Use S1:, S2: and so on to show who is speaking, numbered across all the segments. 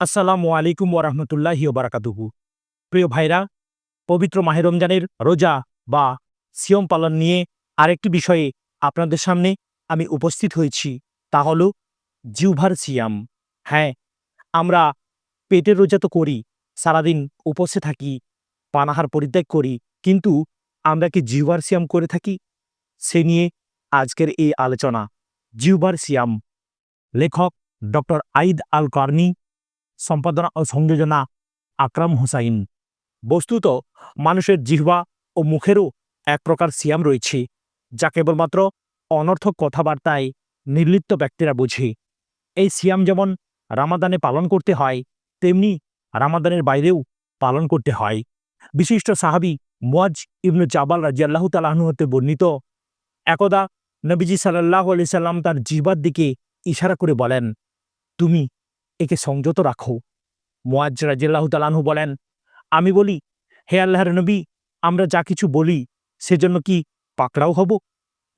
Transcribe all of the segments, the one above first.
S1: আসসালামু আলাইকুম ওরহমতুল্লাহি ওবারাকাতুহু প্রিয় ভাইরা, পবিত্র মাহে রমজানের রোজা বা সিয়ম পালন নিয়ে আরেকটি বিষয়ে আপনাদের সামনে আমি উপস্থিত হয়েছি, তা হল জিউভার সিয়াম। হ্যাঁ আমরা পেটের রোজা তো করি, সারাদিন উপসে থাকি, পানাহার পরিত্যাগ করি, কিন্তু আমরা কি জিউভার সিয়াম করে থাকি? সে নিয়ে আজকের এই আলোচনা। জিউভার সিয়াম। লেখক ডক্টর আইদ আল কার্নি সম্পাদনা ও সংযোজনা আকরাম হুসাইন। বস্তুত মানুষের জিহ্বা ও মুখেরও এক প্রকার সিয়াম রয়েছে, যা কেবলমাত্র অনর্থক কথাবার্তায় নির্লিপ্ত ব্যক্তিরা বুঝে। এই সিয়াম যেমন রামাদানে পালন করতে হয়, তেমনি রামাদানের বাইরেও পালন করতে হয়। বিশিষ্ট সাহাবি মুয়াজ ইবনু জাবাল রাজিয়াল্লাহ তালাহনু হতে বর্ণিত, একদা নবীজি সাল্লাহ আলি সাল্লাম তার জিহ্বার দিকে ইশারা করে বলেন, তুমি একে সংযত রাখো। মোয়াজ রাজিল্লাহ তালানহু বলেন, আমি বলি, হে আল্লাহর নবী, আমরা যা কিছু বলি, সেজন্য কি পাকড়াও হব?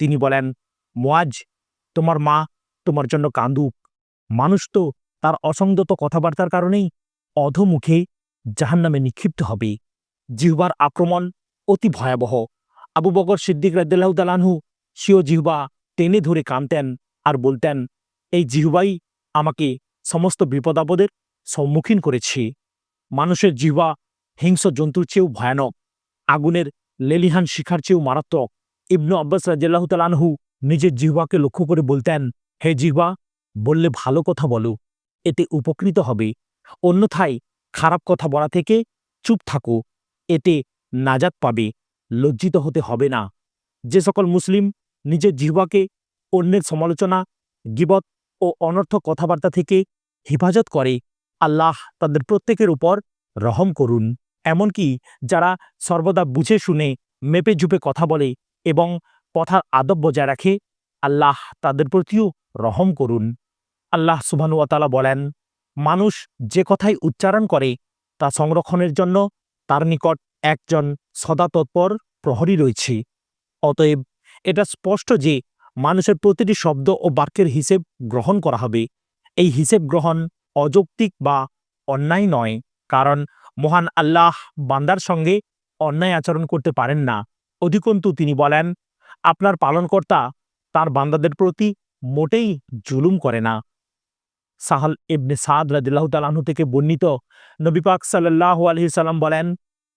S1: তিনি বলেন মোয়াজ তোমার মা তোমার জন্য কান্দুক। মানুষ তো তার অসংযত কথাবার্তার কারণেই অধমুখে জাহান্নামে নিক্ষিপ্ত হবে। জিহ্বার আক্রমণ অতি ভয়াবহ। আবু বকর সিদ্দিক রাজ্লাহ তালানহু সিও জিহ্বা টেনে ধরে কানতেন আর বলতেন, এই জিহ্বাই আমাকে সমস্ত বিপদাপদের সম্মুখীন করেছি। মানুষের জিহ্বা, হিংস্র জন্তুর চেয়েও ভয়ানক। আগুনের লেলিহান শিখার চেয়েও মারাত্মক। ইবনু আব্বাস রাজিয়াল্লাহ তালানহু নিজের জিহ্বাকে লক্ষ্য করে বলতেন, হে জিহ্বা, বললে ভালো কথা বলো। এতে উপকৃত হবে। অন্যথায় খারাপ কথা বলা থেকে চুপ থাকো। এতে নাজাত পাবে। লজ্জিত হতে হবে না। যে সকল মুসলিম নিজের জিহ্বাকে অন্যের সমালোচনা, গিবত ও অনর্থক কথাবার্তা থেকে হেফাজত করে। আল্লাহ তাদের প্রত্যেকের উপর রহম করুন। এমনকি যারা সর্বদা বুঝে শুনে, মেপে ঝুপে কথা বলে এবং কথার আদব বজায় রাখে, আল্লাহ তাদের প্রতিও রহম করুন। আল্লাহ সুবানুয়াতালা বলেন, মানুষ যে কথাই উচ্চারণ করে, তা সংরক্ষণের জন্য তার নিকট একজন সদা তৎপর প্রহরী রয়েছে। অতএব এটা স্পষ্ট যে মানুষের প্রতিটি শব্দ ও বাক্যের হিসেব গ্রহণ করা হবে। এই হিসেব গ্রহণ অযৌক্তিক বা অন্যায় নয়, কারণ মহান আল্লাহ বান্দার সঙ্গে অন্যায় আচরণ করতে পারেন না। অধিকন্তু তিনি বলেন, আপনার পালনকর্তা তার বান্দাদের প্রতি মোটেই জুলুম করে না। সাহাল ইবনে সাদ রাদিল্লাহ তালাহু থেকে বর্ণিত নবীপাক সাল্লাহ আলহিসাল্লাম বলেন,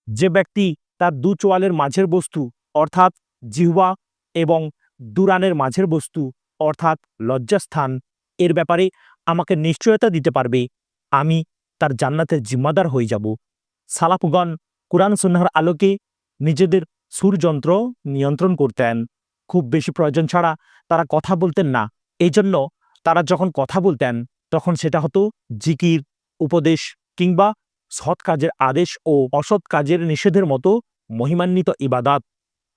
S1: যে ব্যক্তি তার দু চোয়ালের মাঝের বস্তু, অর্থাৎ জিহ্বা এবং দুরানের মাঝের বস্তু অর্থাৎ লজ্জাস্থান, এর ব্যাপারে আমাকে নিশ্চয়তা দিতে পারবে। আমি তার জান্নাতের জিম্মাদার হয়ে যাব। সালাফগণ কোরআন সুন্নাহর আলোকে নিজেদের সুরযন্ত্র নিয়ন্ত্রণ করতেন। খুব বেশি প্রয়োজন ছাড়া তারা কথা বলতেন না। এই জন্য তারা যখন কথা বলতেন, তখন সেটা হতো জিকির, উপদেশ কিংবা সৎ কাজের আদেশ ও অসৎ কাজের নিষেধের মতো মহিমান্বিত ইবাদাত।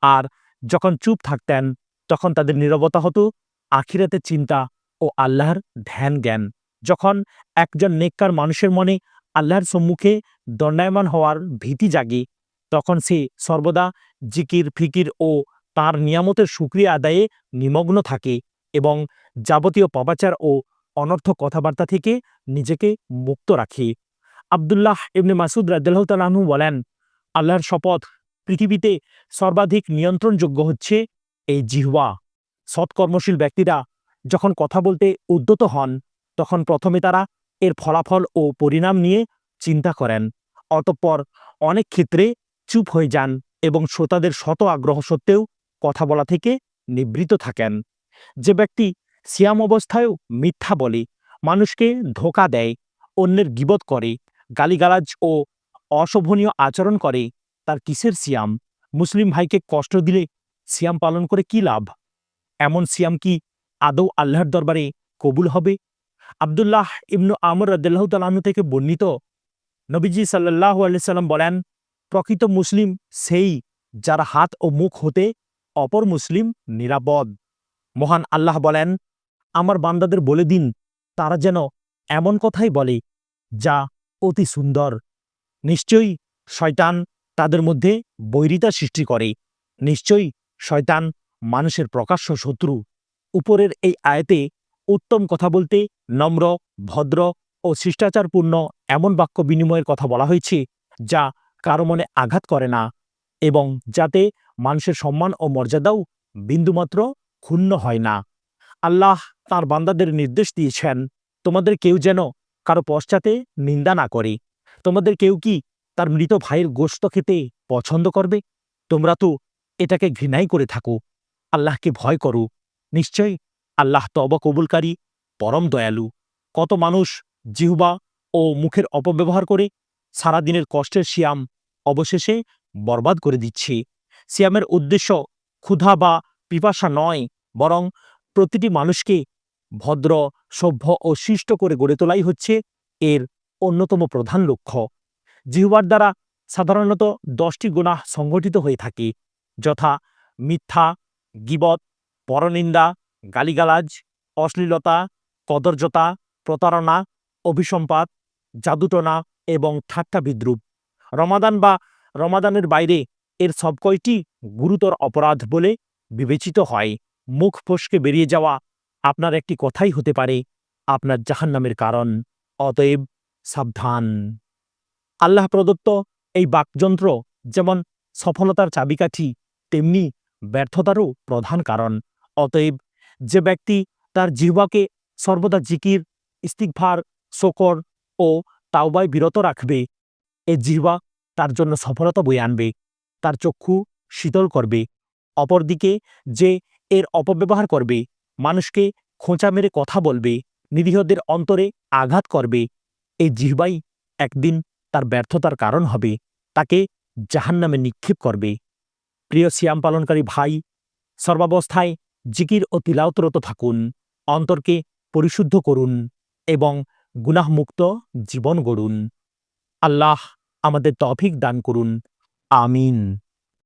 S1: আর যখন চুপ থাকতেন তখন তাদের নীরবতা হতো, আখিরাতের চিন্তা ও আল্লাহর ধ্যান জ্ঞান যখন একজন নেককার মানুষের মনে আল্লাহর সম্মুখে দণ্ডায়মান হওয়ার ভীতি জাগে, তখন সে সর্বদা জিকির, ফিকির ও তার নিয়ামতের সুক্রিয়া আদায়ে নিমগ্ন থাকে এবং যাবতীয় পাপাচার ও অনর্থ কথাবার্তা থেকে নিজেকে মুক্ত রাখে। আবদুল্লাহ ইবনে মাসুদ রাজ্লাহ তালাহু বলেন, আল্লাহর শপথ পৃথিবীতে সর্বাধিক নিয়ন্ত্রণযোগ্য হচ্ছে এই জিহ্বা। সৎকর্মশীল ব্যক্তিরা যখন কথা বলতে উদ্যত হন, তখন প্রথমে তারা এর ফলাফল ও পরিণাম নিয়ে চিন্তা করেন। অতঃপর অনেক ক্ষেত্রে চুপ হয়ে যান এবং শ্রোতাদের শত আগ্রহ সত্ত্বেও কথা বলা থেকে নিবৃত থাকেন। যে ব্যক্তি সিয়াম অবস্থায়ও মিথ্যা বলে, মানুষকে ধোকা দেয়, অন্যের গিবত করে, গালিগালাজ ও অশোভনীয় আচরণ করে, তার কিসের সিয়াম? মুসলিম ভাইকে কষ্ট দিলে সিয়াম পালন করে কি লাভ? এমন সিয়াম কি আদৌ আল্লাহর দরবারে কবুল হবে? আবদুল্লাহ ইবনু আমর রদাল্লাহ থেকে বর্ণিত নবীজি সাল্লাহ সাল্লাম বলেন, প্রকৃত মুসলিম সেই যার হাত ও মুখ হতে অপর মুসলিম নিরাপদ। মহান আল্লাহ বলেন, আমার বান্দাদের বলে দিন, তারা যেন এমন কথাই বলে যা অতি সুন্দর। নিশ্চয়ই শয়তান তাদের মধ্যে বৈরিতা সৃষ্টি করে। নিশ্চয়ই শয়তান মানুষের প্রকাশ্য শত্রু। উপরের এই আয়তে উত্তম কথা বলতে নম্র, ভদ্র ও শিষ্টাচারপূর্ণ এমন বাক্য বিনিময়ের কথা বলা হয়েছে যা কারও মনে আঘাত করে না এবং যাতে মানুষের সম্মান ও মর্যাদাও বিন্দুমাত্র ক্ষুণ্ণ হয় না। আল্লাহ তার বান্দাদের নির্দেশ দিয়েছেন, তোমাদের কেউ যেন কারও পশ্চাতে নিন্দা না করে। তোমাদের কেউ কি তার মৃত ভাইয়ের গোশত খেতে পছন্দ করবে? তোমরা তো এটাকে ঘৃণাই করে থাকো। আল্লাহকে ভয় করো। নিশ্চয় আল্লাহ তবা কবুলকারী, পরম দয়ালু। কত মানুষ জিহ্বা ও মুখের অপব্যবহার করে সারাদিনের কষ্টের শিয়াম অবশেষে বরবাদ করে দিচ্ছে। সিয়ামের উদ্দেশ্য ক্ষুধা বা পিপাসা নয়, বরং প্রতিটি মানুষকে ভদ্র, সভ্য ও শিষ্ট করে গড়ে তোলাই হচ্ছে এর অন্যতম প্রধান লক্ষ্য। জিহ্বার দ্বারা সাধারণত দশটি গুনাহ সংঘটিত হয়ে থাকে। যথা মিথ্যা, গিবত, পরনিন্দা, গালিগালাজ, অশ্লীলতা কদর্যতা প্রতারণা, অভিসম্পাত, জাদুটনা এবং ঠাট্টা বিদ্রুপ। রমাদান বা রমাদানের বাইরে এর সব কয়টি গুরুতর অপরাধ বলে বিবেচিত হয়। মুখ ফসকে বেরিয়ে যাওয়া আপনার একটি কথাই হতে পারে, আপনার জাহান্নামের কারণ। অতএব সাবধান। আল্লাহ প্রদত্ত এই বাকযন্ত্র যেমন সফলতার চাবিকাঠি তেমনি ব্যর্থতারও প্রধান কারণ। অতএব যে ব্যক্তি তার জিহ্বাকে সর্বদা জিকির ইস্তিকভার শকর ও তাওবায় বিরত রাখবে। এ জিহ্বা তার জন্য সফলতা বয়ে আনবে, তার চক্ষু শীতল করবে, অপরদিকে যে এর অপব্যবহার করবে, মানুষকে খোঁচা মেরে কথা বলবে, নিরীহদের অন্তরে আঘাত করবে এই জিহ্বাই একদিন তার ব্যর্থতার কারণ হবে, তাকে জাহান্নামে নিক্ষেপ করবে। প্রিয় সিয়াম পালনকারী ভাই, সর্বাবস্থায় জিকির ও তিলাওতরত থাকুন, অন্তরকে পরিশুদ্ধ করুন এবং গুনাহমুক্ত জীবন গড়ুন। আল্লাহ আমাদের তফিক দান করুন। আমিন।